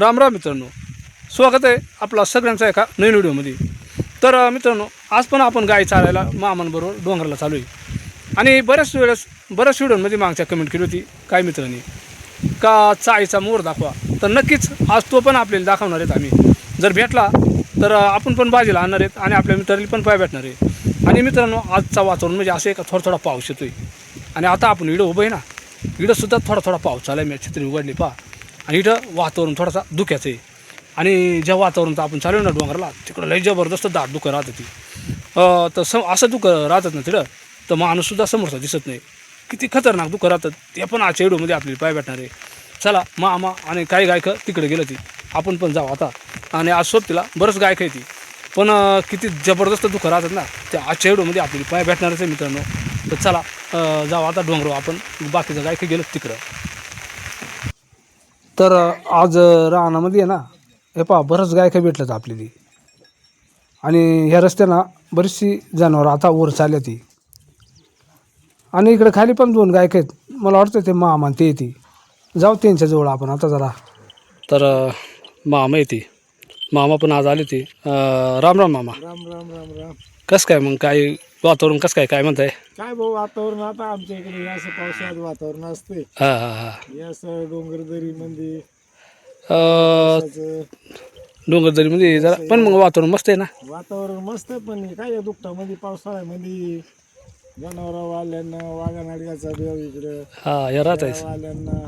राम राम मित्रांनो. स्वागत आहे आपला सगळ्यांचा एका नवीन व्हिडिओमध्ये. तर मित्रांनो आज पण आपण गाय चालायला मामांबरोबर डोंगराला चालू आहे आणि बऱ्याच वेळेस बऱ्याच व्हिडिओमध्ये मागच्या कमेंट केली होती काय मित्रांनी. का चाळीचा मोर दाखवा. तर नक्कीच आज तो पण आपल्याला दाखवणार आहेत आम्ही. जर भेटला तर आपण पण बाजीला आणणार आहेत आणि आपल्या मित्रांनी पण पाय भेटणार आहे आणि मित्रांनो आजचा वातावरण म्हणजे असं एक थोडा थोडा पाऊस येतो आहे आणि आता आपण इडं उभं आहे ना. इडंसुद्धा थोडा थोडा पाऊस चालू आहे. मी छत्री उघडली पहा. आणि इथं वातावरण थोडासा धुक्याचं आहे. आणि ज्या वातावरणाचं आपण चालू ना डोंगराला तिकडं लई जबरदस्त दाट दुःख राहतं ती. तर सम असं दुःखं राहतात ना तिकडं तर माणूससुद्धा समोरचा दिसत नाही. किती खतरनाक दुःखं राहतात ते पण आजच्या व्हिडिओमध्ये आपल्याला पाय भेटणार आहे. चला मामा आणि काही गायकं तिकडे गेलं ती. आपण पण जाऊ आता. आणि आज सोबतीला बरंच गायक आहे ती. पण किती जबरदस्त दुःखं राहतात ना त्या आजच्या व्हिडिओमध्ये आपल्याला पाय भेटणारच आहे मित्रांनो. तर चला जाऊ आता डोंगरावर आपण बाकीचं गायक गेलं तिकडं. तर आज रानामध्ये आहे ना हे पहा बरंच गायकं भेटलं आपल्याला. आणि ह्या रस्त्यानं बरीचशी जनावरं आता वर चालल्या ती आणि इकडे खाली पण दोन गायक आहेत. मला वाटतं ते मामा ते येते. जाऊ त्यांच्याजवळ आपण आता जरा. तर मामा येते. मामा पण आज आले ते राम राम मामा. राम राम राम राम. कसं काय मग काय वातावरण कसं काय? काय म्हणताय? काय भाऊ वातावरण आता आमच्या इकडे असं पावसाळ्यात वातावरण असते हां हां हां. हे असं डोंगरदरी मध्ये अं, डोंगरदरीमध्ये जरा पण मग वातावरण मस्त आहे ना? वातावरण मस्त आहे, पण हे काय या दुपटामध्ये पावसाळ्यामध्ये जनावर वाल्यांना वाघा नाडगाचा देव इकडं. हा या राहत आहे. वाल्यांना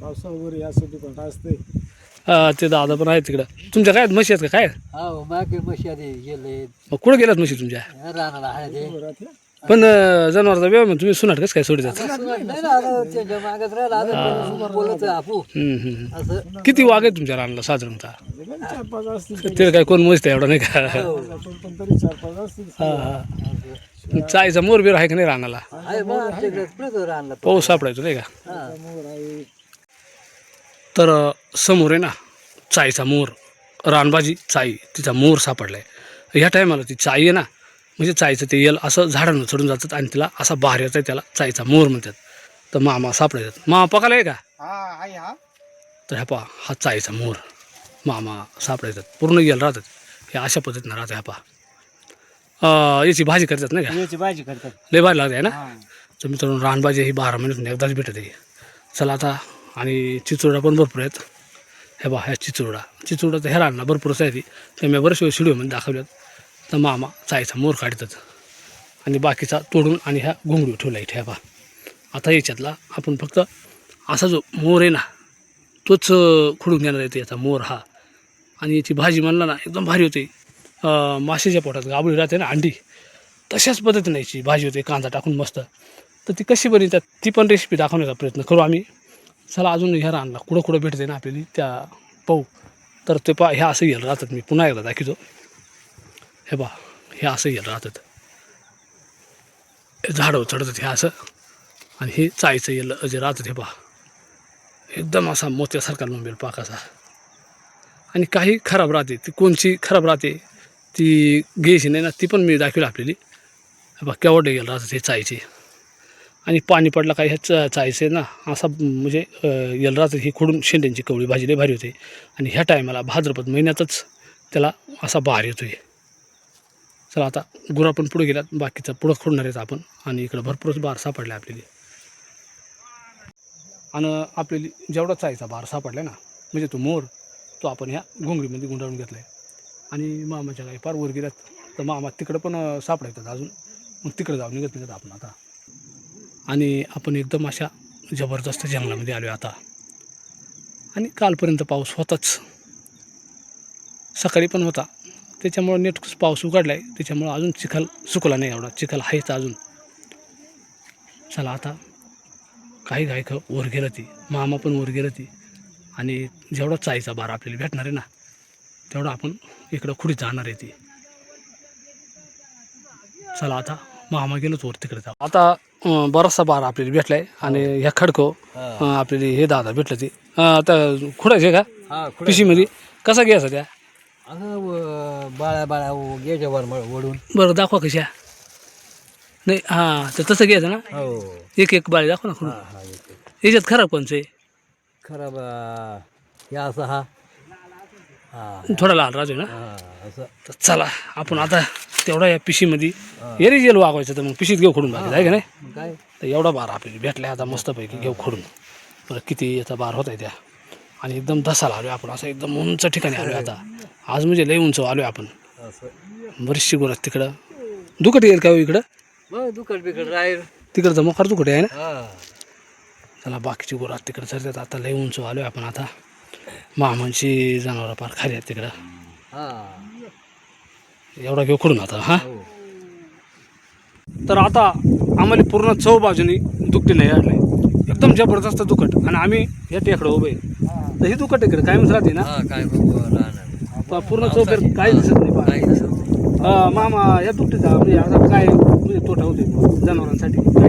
पावसाळ्यावर असं दुखट असते हा ते दादा पण आहेत तिकडं. तुमच्या काय म्हशी आहेत का? काय? हो मागे म्हशी आधी गेले. मग कुठं गेल्यात म्हशी तुमच्या? रानाला आहे ते. पण अं, जनावरांचा व्यवहार मग तुम्ही सुनाट कसं काय सोडी जात? नाही ना आता त्यांच्या मागत राहिला आता बोलत आहे आपू. असं. किती वाघ आहेत तुमच्या रानाला साधारणतः? हे चार पाच असतील. ते काय कोण मस्त आहे एवढा नाही का? पण पण तरी चार पाच असतील. हा हा. चायचा मोर बिर आहे का नाही रानाला? आहे मग आमच्याकडे पाऊस सापडायचो नाही का? हा. मोर आहे. तर समोर आहे ना चाईचा मोर रानबाजी चाई तिचा मोर सापडलाय. ह्या टायमाला ती चाई आहे ना म्हणजे चाईचं ते यल असं झाडांवर चढून जातात आणि तिला असा बाहेर येत त्याला चाईचा मोर म्हणतात. तर मामा सापडायच्यात मामा पकाला आहे का? हा आहे हा. तर ह्या पहा हा चाईचा मोर. मामा सापडायच्यात पूर्ण यल राहतात. हे अशा पद्धतीनं राहतं ह्या अं, याची भाजी करतात नाही का? याची भाजी करतात. लय भारी लागते आहे ना? तर मित्रांनो रानभाजी ही बारा महिन्यातून एकदाच भेटत. आहे चला आता आणि चिचोडा पण भरपूर आहेत. हे बा ह्या चिचोडा चिचोडा तर ह्या रानला भरपूरच आहे ती. त्यामुळे बरेचसे बरेच दाखवल्यात. तर मामा चायचा मोर काढतात. आणि बाकीचा तोडून आणि ह्या घोंगडी ठेवला इथे ह्या बा आता याच्यातला आपण फक्त असा जो मोर आहे ना तोच खुडून घेणार येतो याचा मोर हा. आणि याची भाजी म्हणला ना एकदम भारी होते. अं, माशाच्या पोटात गाबळी राहते ना अंडी. तशाच पद्धतीने याची भाजी होते कांदा टाकून मस्त. तर ती कशी बनवतात ती पण रेसिपी दाखवण्याचा प्रयत्न करू आम्ही. चला अजून ह्या रानला कुठं कुठं भेटते ना आपल्याला त्या पाहू. तर ते पा ह्या असं येईल राहतात मी. पुन्हा एकदा दाखवतो. हे पा हे असं येईल राहतात. हे झाडं चढतात हे असं. आणि हे चायचं येलं जे राहतात हे पहा एकदम असा मोत्यासारखा लोंबेल पाकाचा आणि काही खराब राहते. ती कोणची खराब राहते ती घ्यायची नाही ना ती पण मी दाखवली आपल्याली. हे केवढे गेलं राहतात हे चायचे. आणि पाणी पडलं काय ह्या चायचे ना असा म्हणजे यलराज ही खोडून शेंड्यांची कवळी भाजी लई भारी होते. आणि ह्या टायमाला भाद्रपद महिन्यातच त्याला असा बार येतो आहे चला आता गुरा पण पुढे गेल्यात बाकीचं पुढं खोडणार आहेत आपण. आणि इकडं भरपूरच बार सापडले आपल्याला. आणि आपल्याला जेवढा चायचा बार सापडला ना म्हणजे तो मोर तो आपण ह्या घोंगडीमध्ये गुंडाळून घेतला आहे आणि मामाच्या काही फार वर गेल्यात. तर मामा तिकडं पण सापडायचं सापडायतात अजून. मग तिकडं जाऊन निघत निघत आपण आता. आणि आपण एकदम अशा जबरदस्त जंगलामध्ये आलो आता. आणि कालपर्यंत पाऊस होताच. सकाळी पण होता. त्याच्यामुळं नेट पाऊस उघडला आहे त्याच्यामुळं अजून चिखल सुकला नाही एवढा. चिखल आहेच अजून. चला आता काही गायक वर गेलं ती. मामा पण वर गेलं ती. आणि जेवढा चायचा बार आपल्याला भेटणार आहे ना तेवढा आपण इकडं खुडीत जाणार आहे ती. चला आता मामा गेलोच वर तिकडे जाऊ. आता अं, बराचसा बार आपल्याला भेटलाय. आणि ह्या खडको अं, आपल्याला हे दादा भेटलं ते. अं, आता खुडायचे का? हा पिशीमध्ये. कसा घ्यायचा त्या? असं व- बाळ्या व- घ्यायच्या वर मळ- वडून बरं दाखवा कशा. नाही हां तर तसं घ्यायचं ना? हो. एक एक बाळी दाखवा ना खुडून. हा हा येते. याच्यात खराब कोणचं आहे? खराब अं, हे असं हा हा. थोडा लाल राजू आहे ना? असं. तर चला आपण आता तेवढा या पिशीमध्ये एरी जेल वागवायचं तर मग पिशीत घेऊ खोडून बाकी आहे का नाही? मग काय? तर एवढा बार आपल्याला भेटला आता मस्तपैकी घेऊ खोडून. बरं किती याचा बार होता त्या? आणि एकदम धसाला आलो आपण असं एकदम उंच ठिकाणी आलो आता. आज म्हणजे लय उंच आलो आपण. असं. बरीचशी गोरत तिकडं. दुखट येईल का हो इकडं? मग दुकड बिकड राहील. तिकडचं मोकार दुखट आहे ना? हा. चला बाकीची गोरात तिकडं चरतात आता लय उंच आलो आपण आता. मामांची जनावरं पार खाली आहेत तिकडं. हा. एवढा घेऊ खोडून आता हां? हो. तर आता आम्हाला पूर्ण चौ बाजूनी दुखते नाही आडले एकदम जबरदस्त दुखट आणि आम्ही या टेकडं उभे तर ही दुखट इकडे कायमच राहते ना? हा काय बघू राहणार. पा- पूर्ण चौफेर काही दिसत नाही पहा. काही दिसत नाही. अं, मामा या दुखटीचा म्हणजे आता काय म्हणजे तोटा होते जनावरांसाठी तो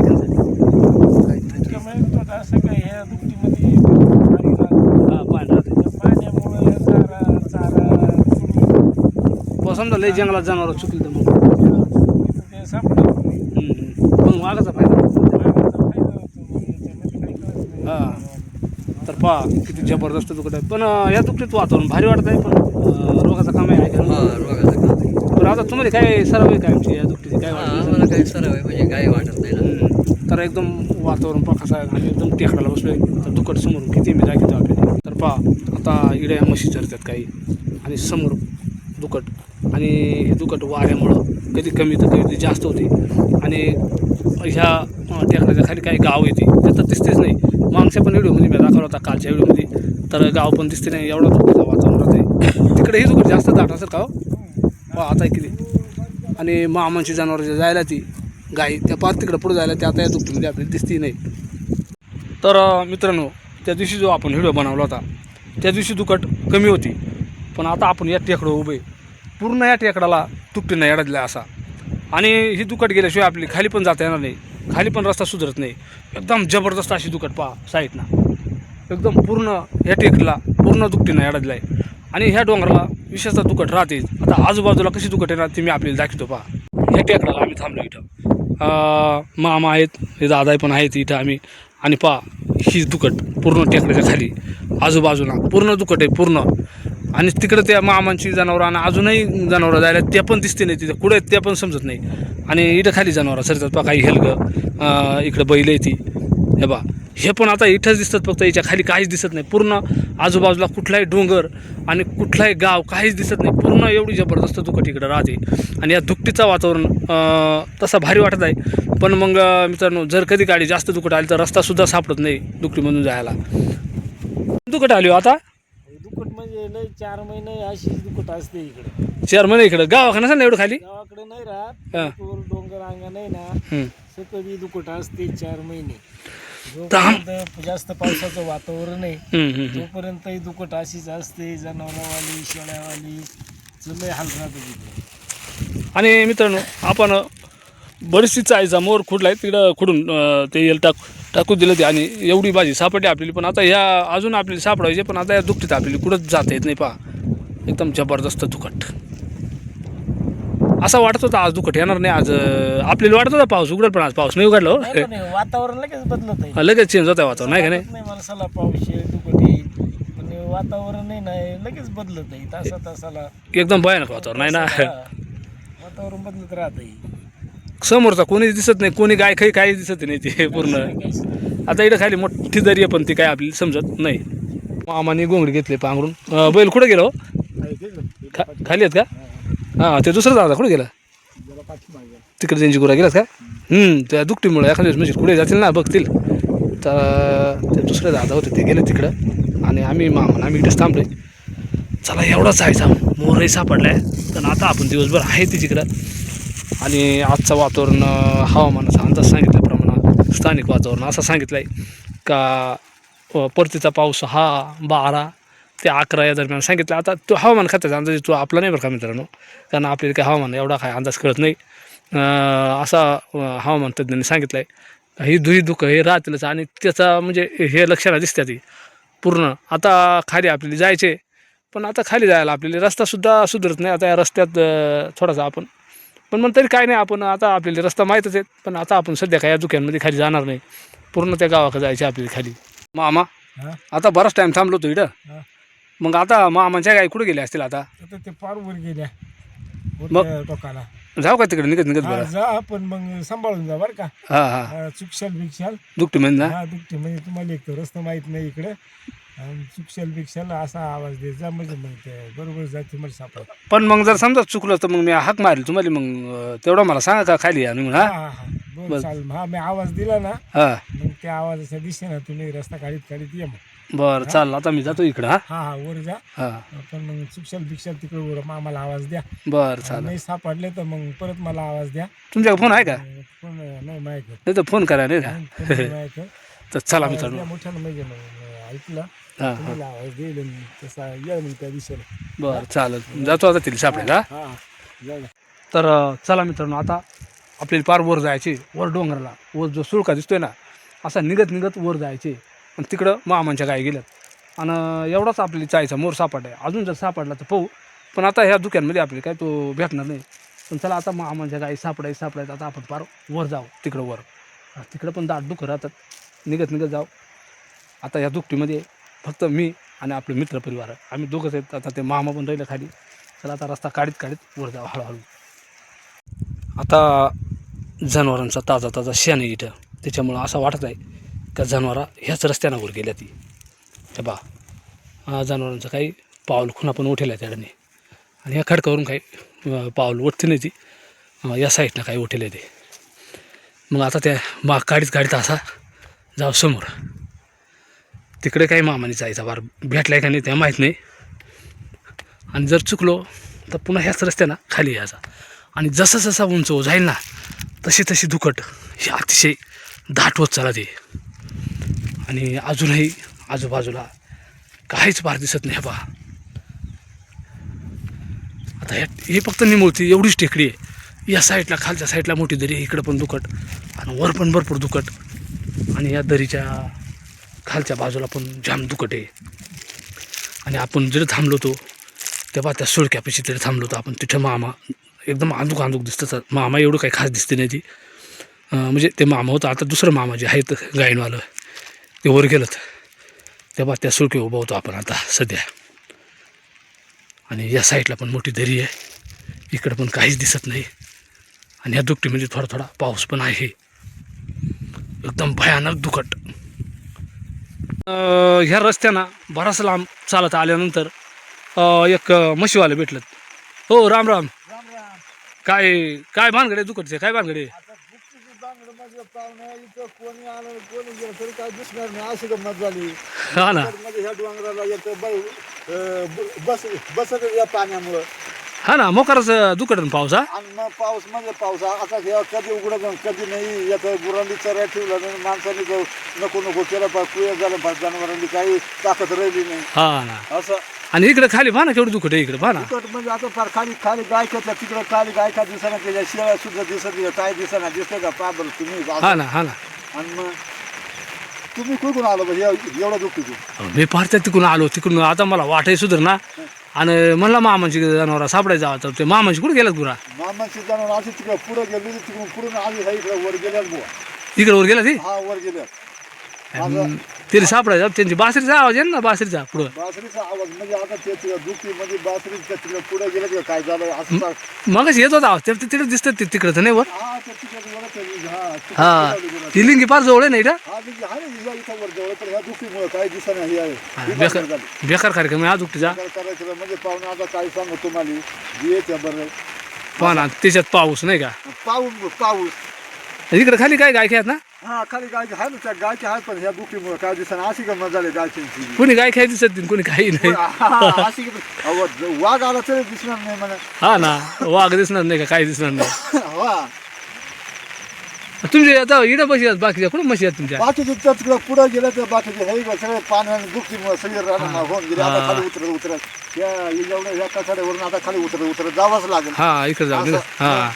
असं काय ह्या दुपटीमध्ये पाणी राहतं. हा पाणी राहते त्या पाण्यामुळे चारा चारा सुरू प- समजा लय जंगलात जनावर चुकली तर मग तिथं ते सापडत नाही. हम्म, हम्म. पण वाघाचा फायदा मागाचा फायदा होतो. मग याच्यामध्ये काही कळत नाही. हा तर पहा किती जबरदस्त दुखट आहे पण अं, या दुखटीत वातावरण भारी वाटत आहे पण अं, रोगाचं काम आहे का हा रोगाचं आहे. पण आता तुम्हाला काय सराव आहे काय आमची या दुखटीची काय हा, वाटतं आम्हाला काही सराव आहे म्हणजे काही वाटत नाही ना हम्म. तर एकदम वातावरण पहा कसं आहे आणि एकदम टेकडाला बसलोय तर दुकट समोर किती मी दाखवतो आपल्याला तर पहा आता इड्या म्हशी चरतात काही आणि समोर दुकट आणि हे दुकट वाऱ्यामुळं. कधी कमी तर कधी जास्त होते. आणि ह्या अं, टेकडाच्या खाली काही गाव येते. ते तर दिसतेच नाही. मागच्या पण व्हिडिओमध्ये मी दाखवला होता कालच्या व्हिडिओमध्ये. तर गाव पण दिसते नाही एवढा दुःखाचं वातावरण राहते तिकडे हे दुकट जास्त दाट असेल का हो आता किती आणि मामांची जनावर जे जायला ती गाई त्या पार तिकडं पुढे जायला त्या आता या दुपटीमध्ये आपल्याला दिसती नाही. तर मित्रांनो त्या दिवशी जो आपण व्हिडिओ बनवला होता त्या दिवशी दुकट कमी होती. पण आता आपण या टेकडं उभे पूर्ण या टेकडाला तुकटीनं येडा असा. आणि ही दुकट गेल्याशिवाय आपली खाली पण जाता येणार नाही. खाली पण रस्ता सुधरत नाही. एकदम जबरदस्त अशी दुकट पहा साईडनं. एकदम पूर्ण या टेकडला पूर्ण दुकटीनं येडा आहे. आणि ह्या डोंगराला विशेषतः दुकट राहते आता आजूबाजूला कशी दुकट येणार ती मी आपल्याला दाखवतो पहा. ह्या टेकडाला आम्ही थांबलो इथं. मामा आहेत हे दादा पण आहेत इथं आम्ही. आणि पहा ही दुकट पूर्ण टेकड्याच्या खाली. आजूबाजूला पूर्ण दुकट आहे पूर्ण. आणि तिकडं त्या मामांची जनावरं आणि अजूनही जनावरं जायला ते पण दिसते नाही तिथं. कुठे आहेत ते पण समजत नाही. आणि इथं खाली जनावरं सरतात पा काही हेलगं. इकडं बैल आहे ती. हे बा हे पण आता इथंच दिसतात फक्त याच्या खाली काहीच दिसत नाही. पूर्ण आजूबाजूला कुठलाही डोंगर आणि कुठलाही गाव काहीच दिसत नाही. पूर्ण एवढी जबरदस्त दुखट इकडं राहते. आणि या दुकटीचं वातावरण तसा भारी वाटत आहे. पण मग मित्रांनो जर कधी गाडी जास्त दुकट आली तर रस्तासुद्धा सापडत नाही दुकटीमधून जायला. दुकट आली हो आता. दुखट म्हणजे लय चार महिने अशीच दुखट असते इकडे चार महिने इकडं गावाकडे नसेल ना एवढं खाली गावाकडे नाही राहत. वर डोंगर अंगा नाही ना हम्म. सकळी दुखट असते चार महिने. जोपर्यंत जास्त पावसाचं वातावरण आहे हम्म, हम्म, हम्म. तोपर्यंत ही दुखट अशीच असते जनावरवाली शेळ्यावाली लय हाल राहते तिकडे आणि मित्रांनो आपण बरीचशी चायचा मोर खुडला आहे तिकडं खुडून अं, ते येल टाक टाकून दिलं ते आणि एवढी भाजी सापडली आपल्याला. पण आता ह्या अजून आपल्याला सापडायचे पण आता या दुखतीत आपल्याला कुठंच जाता येत नाही पहा. एकदम जबरदस्त दुखट. असं वाटत होतं आज दुखट येणार नाही आज आपल्याला वाटत होता पाऊस उघडत पण आज पाऊस नाही उघडला हो. नाही वातावरण लगेच बदलत आहे. हा, लगेच चेंज होता वातावरण नाही का नाही? वाटत नाही माणसाला पाऊस येईल दुखट येईल पण हे वातावरण नाही ना हे लगेच बदलत आहे तासा तासाला एकदम भयानक वातावरण आहे ना. हा. वातावरण बदलत राहत समोरचा कोणी दिसत नाही कोणी गाय काही काही दिसत नाही ते पूर्ण. आता इकडे खाली मोठी दरी आहे पण ती काय आपल्याला समजत नाही. मामाने गोंगडी घेतली पांघरून. बैल कुठं गेलो? खा खाली आहेत का? हां ते दुसरं दादा कुठे गेला? तिकडे त्यांची गुरा गेलात का? हम्म, त्या दुखटीमुळे एखाद्या दिवस म्हणजे कुठे जातील ना बघतील. तर ते दुसरे दादा होते ते गेले तिकडं. आणि आम्ही मामा आम्ही इकडेच थांबलोय. चला एवढाच जायचा मोरही सापडलाय. पण आता आपण दिवसभर आहे तिकडं. आणि आजचं वातावरण हवामानाचा अंदाज सांगितल्याप्रमाणे स्थानिक वातावरण असं सांगितलं आहे का परतीचा पाऊस हा बारा ते अकरा या दरम्यान सांगितलं आता तो हवामान खात्याचा अंदाज तो आपला नाही बरं का मित्रांनो? कारण आपल्याला काय हवामान एवढा काय अंदाज कळत नाही. असा हवामान तज्ज्ञांनी सांगितलं आहे ही धुई दुःख हे राहतीलच आणि त्याचा म्हणजे हे लक्षणं दिसतात ती पूर्ण. आता खाली आपल्याला जायचे पण आता खाली जायला आपल्याला रस्तासुद्धा सुधरत नाही. आता या रस्त्यात थोडासा आपण पण मग तरी काय नाही आपण आता आपल्याला रस्ता माहीतच आहे पण आता आपण सध्या काय या दुकानमध्ये खाली जाणार नाही. पूर्ण त्या गावाकडे जायचे आपल्याला खाली. मामा आता बराच टाइम थांबलो होतो इथं. मग आता मामाच्या गाई कुठे गेल्या असतील आता? ते पार वर गेल्या. मग- टोकाला. जाऊ का तिकडे निघत निघत बरं. जा पण मग सांभाळून जा बरं का. हा हा. चुकशाल बिकशाल. दुखते म्हणजे ना? हा म्हणजे तुम्हाला एक रस्ता माहीत नाही इकडे. चुकशाल बिकशाल असा आवाज द्यायचा म्हणजे मग ते बरोबर जाते मला सापडत. पण मग जर समजा चुकलं तर मग मी हाक मारेल तुम्हाला मग तेवढं मला सांगा का खाली या म्हणून हा? हा चालेल. हा मी आवाज दिला ना हा. मग त्या आवाजाच्या दिशेनं तुम्ही रस्ता काढीत काढीत ये मग. बरं चालेल. आता मी जातो इकडं हा? हा हा वर जा. हा. पण मग चुकशाल बिकशाल तिकडे वर मग आम्हाला आवाज द्या. बरं चालेल. नाही सापडले तर मग परत मला आवाज द्या. तुमच्याकडे फोन आहे का? फोन नाही माहीत नाही तर फोन करा नाही का? तर चला मित्रांनो. मोठ्यानं म्हणजे मग ऐकलं. हा हा. तुम्हाला आवाज देईल आणि तसा या मग त्या दिशेला. बरं चालेल. जातो आता तिला सापडेल हा. तर अं, चला मित्रांनो आता आपल्याला पार वर जायचे वर डोंगराला. वर जो सुळका दिसतोय ना असा निघत निघत वर जायचे. आणि तिकडं मामांच्या गाय गेल्यात. आणि एवढाच आपल्याला चायचा मोर सापडला आहे. अजून जर सापडला तर पाहू. पण आता ह्या दुकानमध्ये आपल्याला काय तो भेटणार नाही. पण चला आता मामांच्या गाई सापडायचं सापडायचं आता आपण पार वर जाऊ तिकडं वर. तिकडं पण दाट दुःख राहतात. निघत निघत जाऊ. आता या दुकटीमध्ये फक्त मी आणि आपले मित्रपरिवार आम्ही दोघंच आहेत आता ते मामा पण राहिलं खाली. चला आता रस्ता काढीत काढीत वर जावं हळूहळू. आता जनावरांचा ताजा ताजा शेण आहे इथं. त्याच्यामुळं असं वाटत आहे का जनावरं ह्याच रस्त्यानं वर गेल्या ती हे बा जनावरांचं काही पाऊल खुणा पण उठेल आहे त्याने आणि ह्या खडकावरून काही पाऊल उठते नाही ती. या साईडनं काही उठेल आहे ते. मग आता त्या बा काढीत काढीत असा जाऊ समोर. तिकडे काही मामाने जायचा बार भेटलाय का नाही ते माहीत नाही. आणि जर चुकलो तर पुन्हा ह्याच रस्त्यानं खाली यायचा. आणि जसा जसा उंच जाईल ना तशी तशी दुखट ही अतिशय दाट होत चालत. आहे आणि अजूनही आजूबाजूला काहीच बार दिसत नाही बा आता ह्या हे फक्त निमोळती एवढीच टेकडी आहे. या साईडला खालच्या साईडला मोठी दरी इकडं पण दुखट आणि वर पण भरपूर दुखट. आणि या दरीच्या खालच्या बाजूला पण जाम दुकट आहे. आणि आपण जरी थांबलो तो तेव्हा त्या सुळक्यापाशी तरी थांबलो होतो आपण तिथं मामा एकदम आंदूक आंदूक दिसतं मामा एवढं काही खास दिसते नाही ती. म्हणजे ते मामा होतं आता दुसरं मामा जे आहेत गायनवालं ते वर गेलं तेव्हा त्या सुळके उभा होतो आपण आता सध्या. आणि या साईडला पण मोठी दरी आहे. इकडं पण काहीच दिसत नाही. आणि या दुकटीमध्ये थोडा थोडा पाऊस पण आहे. एकदम भयानक दुखट ह्या रस्त्यानं बराच लांब चालत आल्यानंतर एक म्हशीवाले भेटलं हो राम राम. काय काय भानगडे दुखटचे काय भानगडे? कोणी आलं कोणी गेलं तरी काय दिसणार नाही अशी गंमत झाली. हा ना. ह्या डोंगराला येतं बस बसत या पाण्यामुळं. हा ना मोकारच दुखट पाऊस हा आणि मग पाऊस म्हणजे पाऊस. आता हे कधी उघडत कधी नाही. येतं गुरांनी चऱ्या ठेवलं नाही. माणसाने जो नको नको केलं पा कुया झालं पा जनावरांनी काही ताकद राहिली नाही. हा ना. असं. आणि इकडे खाली पहा ना केवढं दुखट आहे इकडे पहा ना. तिकट म्हणजे आता फार खाली खाली गायकाच्या तिकडं खाली गायका दिसना त्याच्या शेळ्या सुद्धा दिसत नाही काय दिसना दिसतं का? पा बरं तुम्ही. हा ना हा ना. आणि मग तुम्ही कुठून आलो बा? एवढं दुखी तू मी त्या तिकडून आलो. तिकडून आता मला वाटाय सुधर ना. आणि म्हणलं मामाची जनावर सापडायचं तर ते मामाची कुठे गेलं पुरा मामाची जनावर अशी तिकडे पुढे गेली तिकडून पुढून आली इकडे वर गेल्यात बुवा. इकडे वर गेला ती? हा वर गेल्या आणि तिला सापडायचं त्यांची बासरीचा आवाज आहे ना बासरीचा पुढं. बासरीचा आवाज म्हणजे आता ते दुखी म्हणजे बासरीच्या तिकडे पुढे गेलं की काय झालं? असं. मगच येत होता आवाज. ते तिकडे दिसतं ते तिकडं तर नाही वर हा. ते लिंगी फार जवळ आहे ना इथं? हा म्हणजे हे हा, ही बेकार कार्यक्रम आहे आज करायचं म्हणजे पाहुणे आता काय सांगू तुम्हाला? येते बरं. पहा ना त्याच्यात पाऊस नाही का? पाऊस पाऊस. इकडे खाली काय गाय आहेत ना? हा खाली गाय आहे ना त्या गायचे पण ह्या दुखीमुळे काय दिसना. अशी गंमत झाली गायची कोणी गाय खाय दिसत नाही कोणी काही नाही. अशी गंमत- वाघ आला तरी दिसणार नाही मला. हा ना वाघ दिसणार नाही का? काही दिसणार नाही. वा. तुमचे आता इडं बशी आहेत बाकीच्या कुठं म्हशी आहेत तुमच्या? बाकीचे तर तिकडे पुढे गेलं तर बाकीचे हे बघ, सगळे पाण्याने दुखीमुळे सगळे राहणार होऊन गेले. आता खाली उतरत उतरत. या एवढ्या ह्या कसाड्यावरून आता खाली उतरत उतरत. जावंच लागेल. हा इकडे जाऊ हा.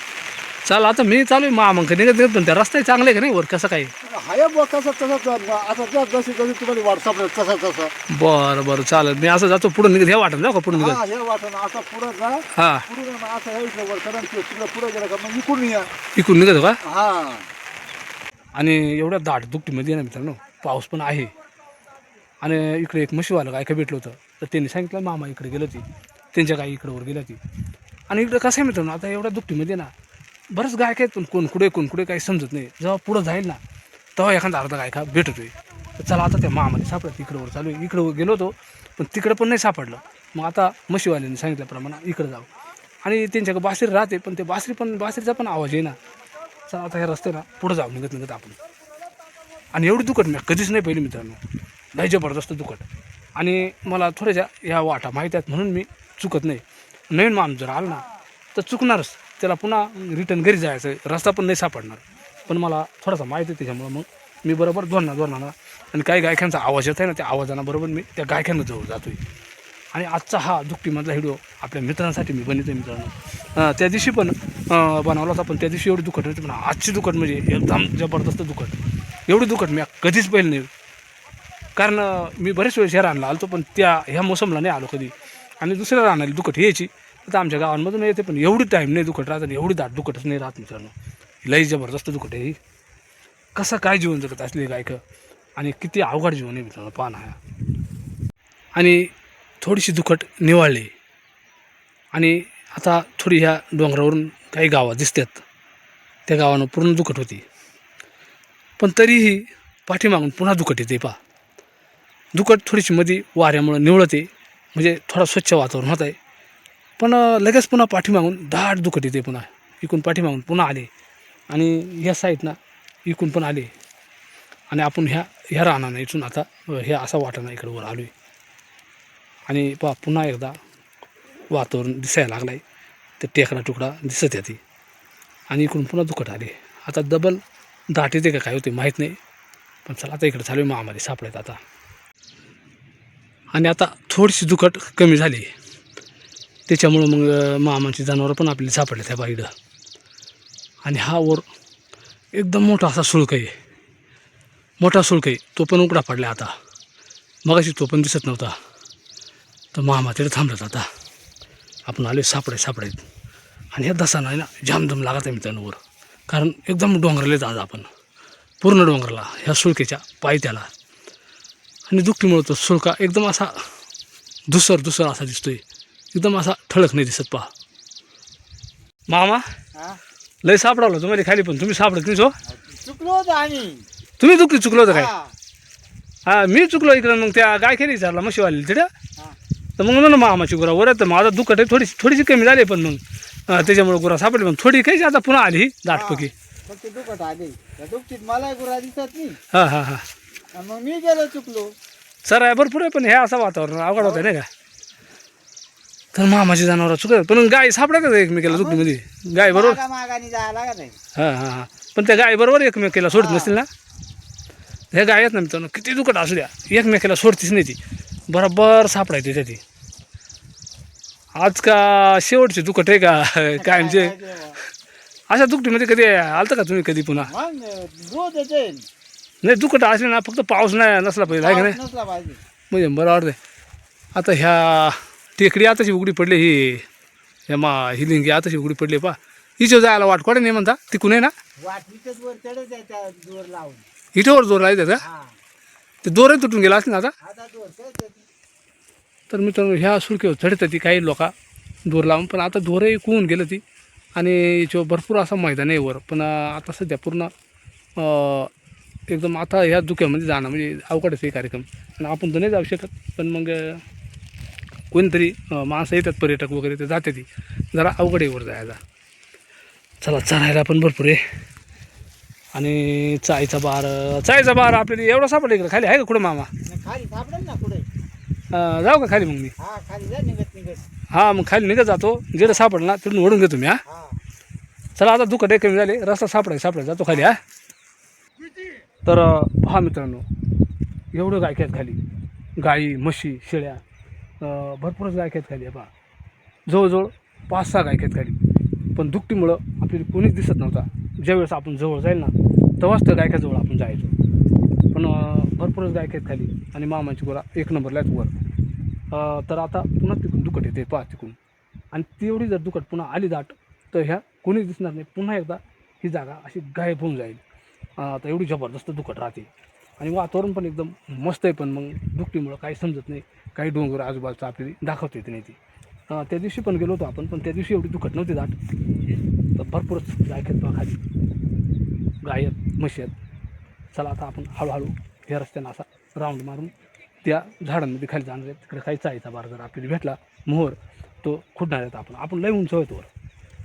चाल आता मी चालू आहे. मामंक निघत निघत पण त्या रस्ता चांगले आहे का नाही वर? कसं काय? हाय बघ कसं तसं आता जा जशी जशी तुम्हाला व्हॉट्सअपला तसं तसं. बरं बरं चालेल. मी असं जातो पुढे निघत. ह्या वाटत जाऊ का पुढे निघत? हा हे वाटण. आता पुढे जा. हा. पुढे जा असं हे इकडे वर. कारण ते तिकडे पुढे गेलं का मग इकडून या. इकडून निघत का? हा. आणि एवढ्या दाट दुकटीमध्ये आहे ना मित्रांनो पाऊस पण आहे. आणि इकडे एक म्हशीवालं गाय का भेटलं होतं? तर त्यांनी सांगितलं मामा इकडे गेलं ती त्यांच्या गाई इकडं वर गेल्या ती आणि इकडं कसं आहे मित्रांनो आता एवढ्या दुपटीमध्ये ना बरंच गायक आहेत पण कोण कुठे कोण कुठे काही समजत नाही. जेव्हा पुढं जाईल ना तेव्हा एखादा अर्धा गायका भेटतोय. चला आता त्या मामाने सापडत इकडंवर चालू आहे. इकडं गेलो होतो पण तिकडं पण नाही सापडलं. मग आता म्हशीवाल्यांनी सांगितल्याप्रमाणे इकडं जाऊ. आणि त्यांच्याकडे बासरी राहते पण ते बासरी पण बासरीचा पण आवाज आहे ना. चला आता रस्ते ना पुढं जाऊ निघत निघत आपण. आणि एवढी दुकट मी कधीच नाही पहिली मित्रांनो. लय जबरदस्त दुखट आणि मला थोड्याशा ह्या वाटा माहीत आहेत म्हणून मी चुकत नाही. नवीन माम जर आला ना तर चुकणारच. त्याला पुन्हा रिटर्न घरी जायचं रस्ता पण नाही सापडणार. पण मला थोडासा माहिती आहे त्याच्यामुळं मग मी बरोबर दोनना दोनना आणि काही गायकांचा आवाज येत आहे ना त्या आवाजाना बरोबर मी त्या गायकांना जवळ जातो आहे आणि आजचा हा दुःखीमधला व्हिडिओ आपल्या मित्रांसाठी मी बनवतो मित्रांनो. त्या दिवशी पण बनवला होता पण त्या दिवशी एवढी दुखट होती पण आजची दुखट म्हणजे एकदम जबरदस्त दुखट एवढी दुखट मी कधीच पाहिलं नाही. कारण मी बरेच वेळेस ह्या रानला आलो पण त्या ह्या मोसमला नाही आलो कधी. आणि दुसऱ्या रानाला दुखट यायची. तर आमच्या गावांमधून येते पण एवढी टाईम नाही दुखट राहत आणि एवढी दाट दुखतच नाही राहत मित्रांनो. लई जबरदस्त दुखट आहे कसं काय जीवन जगत असले गायकं? आणि किती अवघड जीवन आहे मित्रांनो पाहणं हा. आणि थोडीशी दुखट निवाळली. आणि आता थोडी ह्या डोंगरावरून काही गावं दिसतात. त्या गावानं पूर्ण दुखट होती. पण तरीही पाठीमागून पुन्हा दुखट येते पा दुखट थोडीशी मध्ये वाऱ्यामुळं निवळते. म्हणजे थोडा स्वच्छ वातावरण होत आहे पण लगेच पुन्हा पाठीमागून दाट दुखट येते पुन्हा. इकून पाठीमागून पुन्हा आले. आणि ह्या साईडनं इकून पण आले. आणि आपण ह्या ह्या रानानं इथून आता ह्या असा वाटाणा इकडं वर आलो आहे आणि पहा पुन्हा एकदा वातावरण दिसायला लागलं आहे ते टेकडा तुकडा दिसत येते. आणि इकडून पुन्हा दुखत आले. आता डबल दाट येते का काय होते माहीत नाही. पण चला आता इकडे चालू आहे महामारी सापडत आता. आणि आता थोडीशी दुखट कमी झाली. त्याच्यामुळं मग अं, मामाची जनावरं पण आपली सापडले त्या बाईडं आणि हा वर एकदम मोठा असा सुळक आहे. मोठा सुळक आहे. तो पण उकडा पडला आता. मगाशी तो पण दिसत नव्हता. तर मामा तिथे थांबलात आता. आपण आले सापडे सापडायत आणि ह्या दसानं आहे ना जामदम लागत आहे मित्रांवर कारण एकदम डोंगराला आज आपण. पूर्ण डोंगराला ह्या सुळकेच्या पायथ्याला. आणि दुःखीमुळं तो सुळका एकदम असा दुसर दुसर असा दिसतोय. एकदम असा ठळक नाही दिसत पहा. मामा? लय सापडावलं तुम्हाला खाली पण. तुम्ही सापडत नाही सो? चुकलो होतो आम्ही. तुम्ही दुःखी चुकलो होतं काय? हा. मी चुकलो इकडं. मग त्या गाय खेळी विचारला म्हशीवाली तिथं. हा. तर मग म्हणून मामाची गुरा वर. तर माझा दुखट आहे. थोडीशी थोडीशी कमी झाली पण मग त्याच्यामुळे गुरा सापडली. पण थोडी काही आता पुन्हा आली दाटपकी. दुखत आले. दुखतीत मला गुरा दिसत नाही. हां हां हां. मग मी गेलो चुकलो. सर आहे भरपूर आहे पण हे असं वातावरण अवघड होतं नाही का? तर मामाची जनावर चुकत पण गाय सापडत एकमेकाला दुखणीमध्ये गाय बरोबर? मागा मागाने जायला लागत आहे हां हां हां. पण त्या गाय बरोबर एकमेकाला सोडत नसतील ना? ह्या गाय आहेत ना मित्रांनो किती दुखट असू द्या. एकमेकाला सोडतीच नाही ती. बरोबर सापडायची त्या ती. आज का शेवटची दुखट आहे का? कायमचे अशा दुखटीमध्ये कधी आलतं का तुम्ही कधी पुन्हा? मग रोज येते. नाही दुखट असले ना फक्त पाऊस नाही नसला पाहिजे आहे का नाही? पाऊस नसला पाहिजे. म्हणजे बरं वाटतंय. आता ह्या टेकडी आताची उघडी पडली ही. मा ही लिंगी आताची उघडी पडली पा हिच्या जायला वाट कोडे नाही म्हणता. तिकून आहे ना? वाटणीच्याच वर चढत आहे त्या जोर लावायचं का? हा. ते दोरही तुटून गेला असतील ना आता. तर मित्रांनो ह्या सुरकेवर चढत ती काही लोका दोर लावून पण आता दोरही कुवून गेलं ती. आणि याच्यावर भरपूर असं मैदान आहे वर. पण आता सध्या पूर्ण एकदम आता ह्या दुक्यामध्ये जाणं म्हणजे अवघडच आहे कार्यक्रम. आणि आपण तर नाही जाऊ शकत. पण मग कोणीतरी माणसं येतात पर्यटक वगैरे ते जाते ती. जरा अवघड वर जायला. चला चरायला पण भरपूर आहे. आणि चायचा बार चायचा बार आपल्याला एवढा सापडला इकडे. खाली आहे का कुठं मामा? खाली सापडेल ना अं, जाऊ का खाली मग मी? हा हा मग खाली निघत जातो. जिकडे सापडला ना तिथून ओढून घेतो मी हा. हा. चला आता दुखट आहे कमी झाले. रस्ता सापडाय सापडाय. जातो खाली हा. तर पहा मित्रांनो एवढं गायक आहेत खाली? गाई म्हशी शेळ्या भरपूरच गायक आहेत खाली आहे पहा. जवळजवळ पाच सहा गायक आहेत खाली. पण दुखटीमुळं आपल्याला कोणीच दिसत नव्हता. ज्यावेळेस आपण जवळ जाईल ना तेव्हाच त्या गायकाजवळ आपण जायचो. पण भरपूरच गायक आहेत खाली आणि मामाची गोरा एक नंबरलाच वर. तर आता पुन्हा तिकडून दुखट येते पहा तिकडून. आणि तेवढी जर दुखट पुन्हा आली दाट तर ह्या कोणीच दिसणार नाही. पुन्हा एकदा ही जागा अशी गायब होऊन जाईल. आता तर एवढी जबरदस्त दुखट राहते. आणि वातावरण पण एकदम मस्त आहे पण मग दुपटीमुळं काही समजत नाही. काही डोंगर आजूबाजूचा आपल्याला दाखवता येते नाही ती. त्या दिवशी पण गेलो होतो आपण पण त्या दिवशी एवढी दुखत नव्हती दाट. तर भरपूरच गाय खेळतो खाली गाय आहेत म्हशी आहेत चला आता आपण हळूहळू या रस्त्यानं असा राऊंड मारून त्या झाडांमध्ये खाली जाणार आहेत. तिकडे काही चायचा बार जर आपल्याला भेटला मोहर तो खुडणार आहेत आपण. आपण लय उंच होतो वर.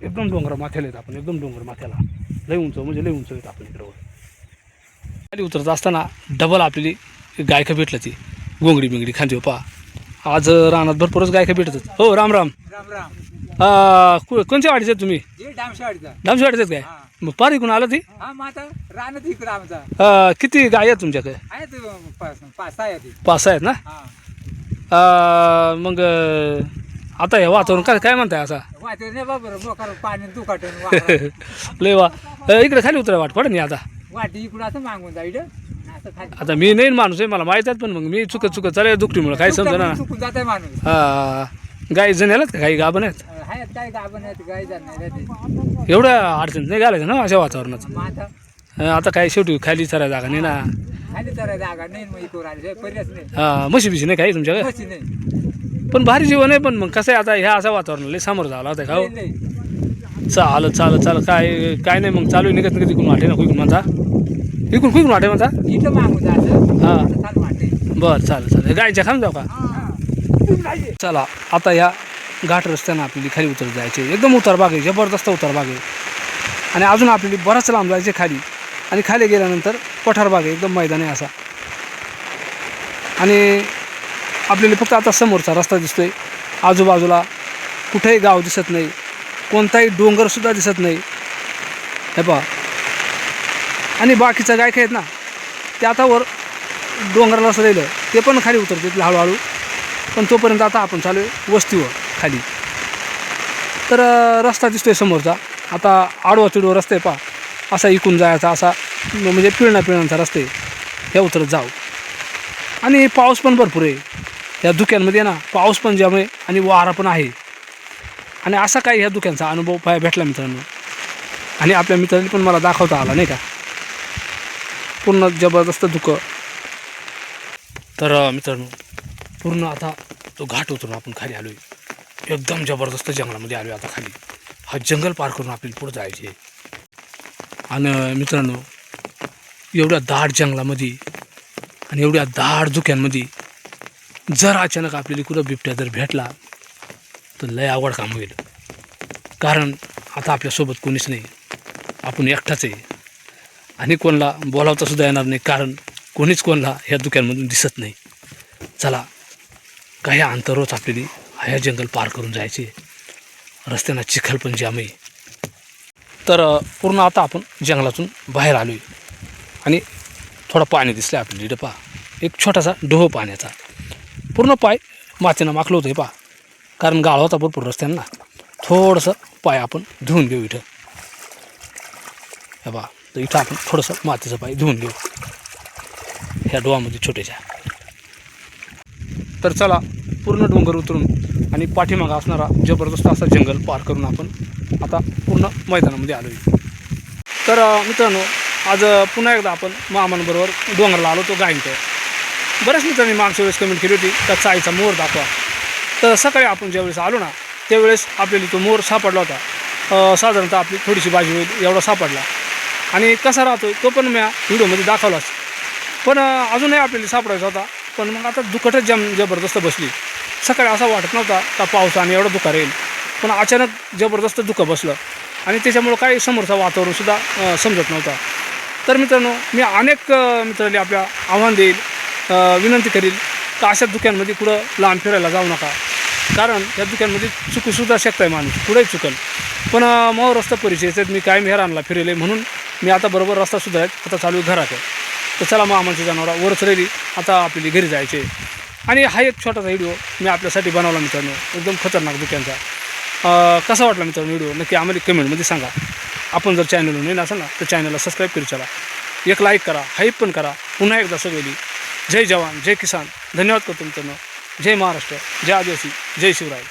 एकदम डोंगर माथ्याला येत आपण एकदम डोंगर माथ्याला. लय उंच म्हणजे लय उंच येत आपण इकडवर खाली उतरत असताना डबल आपली गायकं भेटलं ती. गोंगडी बिंगडी खांदी हो पा आज रानात भरपूरच गायकं भेटतात. हो राम राम. राम राम. को- कोणत्या वाडीचे आहेत तुम्ही? हे डामशावाडीचा दामशी वाडीचे आहेत काय मग पार इकडून आलं ती? हा मग आता राहणं आमचा. किती गाय आहेत तुमच्याकडे? आहे ते पाच पाच सहा आहे ते पाच सहा आहेत ना? हा. मग अं, आता हे वातावरण काय काय म्हणताय असा वाटेल नाही बाबर मोकार पाणी दुखाटून लय वा. अं, इकडे खाली उतरा वाट पडेल आता. वाटी इकडं असं मागून जाईल आता मी नाही माणूस आहे मला माहीत आहेत पण मग मी चुकत चुकत चालेल दुखटीमुळे काही समजा ना चुकून जात माणूस. हा आलात का? काही गाभण आहेत? आहेत काय गाभण आहेत गाय जाणार ते एवढ्या अडचण नाही घालायचं ना अशा वातावरणात? आता? काय शेवटी खाली चरा जागा नाही ना. खाली तर जागा नाही मग इकडून आले. पर्याच नाही. हा म्हशी बिशी नाही काही तुमच्याकडे? नाही. पण भारी जीवन आहे पण मग कसं आहे आता ह्या अशा वातावरणाला सामोरं झाला होता का हो? नाही, नाही. चालत चालत चालत काय काय नाही मग चालू आहे निघत निघत इकडून वाटे ना कुठून म्हणता इकडून कुठून वाटे म्हणता इथं मागून जायचं हा. चाल वाटे. बरं चालेल चालेल. गायच्या खाऊन जाऊ का? चला आता या घाट रस्त्यानं आपल्याला खाली उतर जायचे. एकदम उतार बाग आहे जबरदस्त उतार बाग आहे. आणि अजून आपल्याला बराच लांब जायचे खाली. आणि खाली गेल्यानंतर पठार बाग आहे एकदम मैदान आहे असा. आणि आपल्याला फक्त आता समोरचा रस्ता दिसतोय. आजूबाजूला कुठेही गाव दिसत नाही. कोणताही डोंगरसुद्धा दिसत नाही. हे पहा. आणि बाकीच्या गायक आहेत ना ते आता वर डोंगराला असं राहिलं ते पण खाली उतरते हळूहळू. पण तोपर्यंत आता आपण चालू आहे वस्तीवर खाली. तर रस्ता दिसतोय समोरचा. आता आडवा चिडवा रस्ता आहे पा असा इकून जायचा असा म्हणजे पिळण्या पिळण्याचा रस्ते हे उतरत जाऊ. आणि पाऊस पण भरपूर आहे. ह्या धुक्यांमध्ये ना पाऊस पण ज्यामुळे आणि वारा पण आहे. आणि असा काही ह्या धुक्यांचा अनुभव पाय भेटला मित्रांनो. आणि आपल्या मित्रांनी पण मला दाखवता आला नाही का? पूर्ण जबरदस्त धुकं. तर मित्रांनो पूर्ण आता तो घाट उतरून आपण खाली आलो आहे एकदम जबरदस्त जंगलामध्ये आलो आहे आता खाली. हा जंगल पार करून आपल्याला पुढं जायचे आहे. आणि मित्रांनो एवढ्या दाट जंगलामध्ये आणि एवढ्या दाट धुक्यांमध्ये जर अचानक आपल्याला कुठं बिबट्या जर भेटला तर लय आवड काम होईल. कारण आता आपल्यासोबत कोणीच नाही. आपण एकटाच आहे. आणि कोणाला बोलावतासुद्धा येणार नाही कारण कोणीच कोणाला ह्या दुकानमधून दिसत नाही. चला काही अंतरच आपल्याला ह्या जंगल पार करून जायचे रस्त्यानं चिखल पण जाम तर पूर्ण आता आपण जंगलातून बाहेर आलो आहे आणि थोडं पाणी दिसलं आपल्याला इथं पहा. एक छोटासा डोह पाण्याचा. पूर्ण पाय मातीनं माखलं होतं हे पहा. कारण गाळ होता भरपूर रस्त्यांना थोडंसं पाय आपण धुवून घेऊ इथं. हे बा तर इथं आपण थोडंसं मातीचं पाय धुवून घेऊ. ह्या डोहामध्ये छोट्याच्या तर चला पूर्ण डोंगर उतरून आणि पाठीमागा असणारा जबरदस्त असा जंगल पार करून आपण आता पूर्ण मैदानामध्ये आलो तर मित्रांनो आज पुन्हा एकदा आपण मामांबरोबर डोंगराला आलो तो गायंचं बऱ्याच मित्रांनी मागच्या वेळेस कमेंट केली होती त्या चाईचा मोर दाखवा. तर सकाळी आपण ज्यावेळेस आलो ना त्यावेळेस आपल्याला तो मोर सापडला होता. साधारणतः आपली थोडीशी बाजी होईल एवढा सापडला. आणि कसा राहतो तो पण मी व्हिडिओमध्ये दाखवलाच पण अजूनही आपल्याला सापडायचा होता. पण मग आता दुखटच जम जबरदस्त बसली. सकाळी असा वाटत नव्हता का पाऊस आणि एवढं दुखा राहील. पण अचानक जबरदस्त दुःख बसलं. आणि त्याच्यामुळं काही समोरचा वातावरणसुद्धा समजत नव्हता. तर मित्रांनो मी अनेक मित्रांनी आपल्या आव्हान देईल विनंती करील का अशा दुकानमध्ये कुठं लांब फिरायला जाऊ नका. कारण या दुकानमध्ये चुकूसुद्धा शकत आहे माणूस. कुठेही चुकल. पण मग रस्ता परिचय मी कायम हेरानला फिरेले म्हणून मी आता बरोबर रस्ता सुद्धा आहेत आता चालू आहे घरात आहे. तर चला मग आम्हाला जनावरं वर राहिली आता आपली घरी जायचे आणि हा एक छोटासा व्हिडिओ मी आपल्यासाठी बनवला मित्रांनो एकदम खतरनाक दुक्यांचा कसा वाटला मित्रांनो व्हिडिओ नक्की आम्हाला कमेंटमध्ये सांगा. आपण जर चॅनलवर नाही असाल ना तर चॅनलला सबस्क्राईब करू चला. एक लाईक करा हाईप पण करा. पुन्हा एकदा सगळी जय जवान जय किसान. धन्यवाद करतो मित्रांनो. जय महाराष्ट्र जय आदिवासी जय शिवराय.